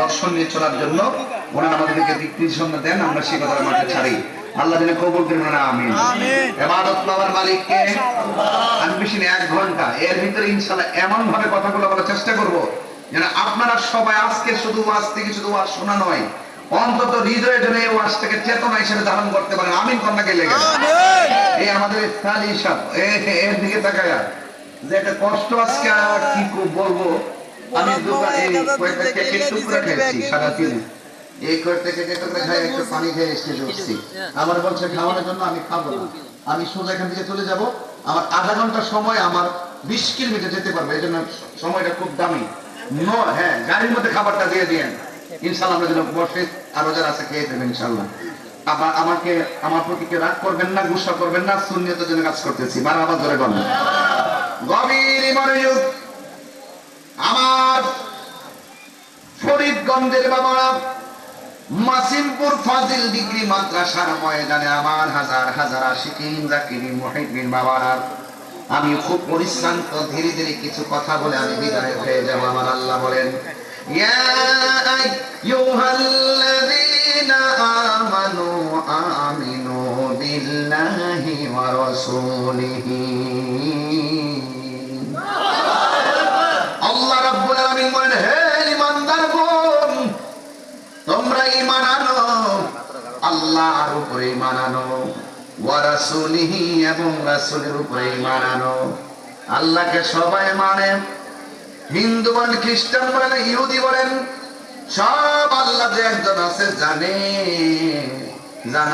দর্শন নিয়ে চলার জন্য ওনারা আমাদেরকে দিক নির্দেশনা দেন আমরা সেই কথা মাঠে ছাড়ি। আল্লাহ যেন কবুল করেন না আমিন। এবাদত পাওয়ার মালিককে আমি বেশি এক ঘণ্টা। এর ভিতরে ইনশাল্লাহ এমন ভাবে কথাগুলো বলার চেষ্টা করব যেন আপনারা সবাই আজকে শুধু ওয়াজ থেকে শুধু ওয়াজ শোনা নয় অন্তত হৃদয়ে যেন এই ওয়াজটাকে চেতনা হিসেবে ধারণ করতে পারেন। আমিন কন্যাকে লেগে এই আমাদের ইফতারি সব এর দিকে তাকায়া। যে একটা কষ্ট আজকে আর কি বলব আমি খেয়েছি এই খাই একটু পানি খেয়ে স্টেজে উঠছি আমার বলছে খাওয়ানোর জন্য আমি খাব না। আমি সোজা এখান থেকে চলে যাব। আমার আধা ঘণ্টা সময় আমার বিশ কিলোমিটার যেতে পারবে। এই জন্য সময়টা খুব দামি। নো হ্যাঁ গাড়ির মধ্যে খাবারটা দিয়ে দিয়েন। ইনশাল্লাহ আমরা যেন বসে আরও যারা আছে খেয়ে দেবেন ইনশাল্লাহ আবার আমাকে আমার প্রতি কেউ রাগ করবেন না গুসা করবেন না শূন্যতার জন্য কাজ করতেছি। বার আবার ধরে বলেন। গভীর আমার ফরিদগঞ্জের বাবারা, মাসিমপুর ফাজিল ডিগ্রি মাদ্রাসার ময়দানে আমার হাজার হাজার আশিকিন জাকিরি মুহিদ্দিন বাবারা, আমি খুব পরিশ্রান্ত, ধীরে ধীরে কিছু কথা বলে আমি বিদায় হয়ে যাব, আমার আল্লাহ বলেন আমিনু বিল্লাহি ওয়া রাসূলিহি। আল্লাহর উপরে মানানো ওয়ারাসুলিহি এবং রাসুলের উপরে মানানো। আল্লাহকে সবাই মানে হিন্দু বলেন, খ্রিস্টান বলেন, ইহুদি বলেন, সব আল্লাহ যে একজন আছে, জানে, জানা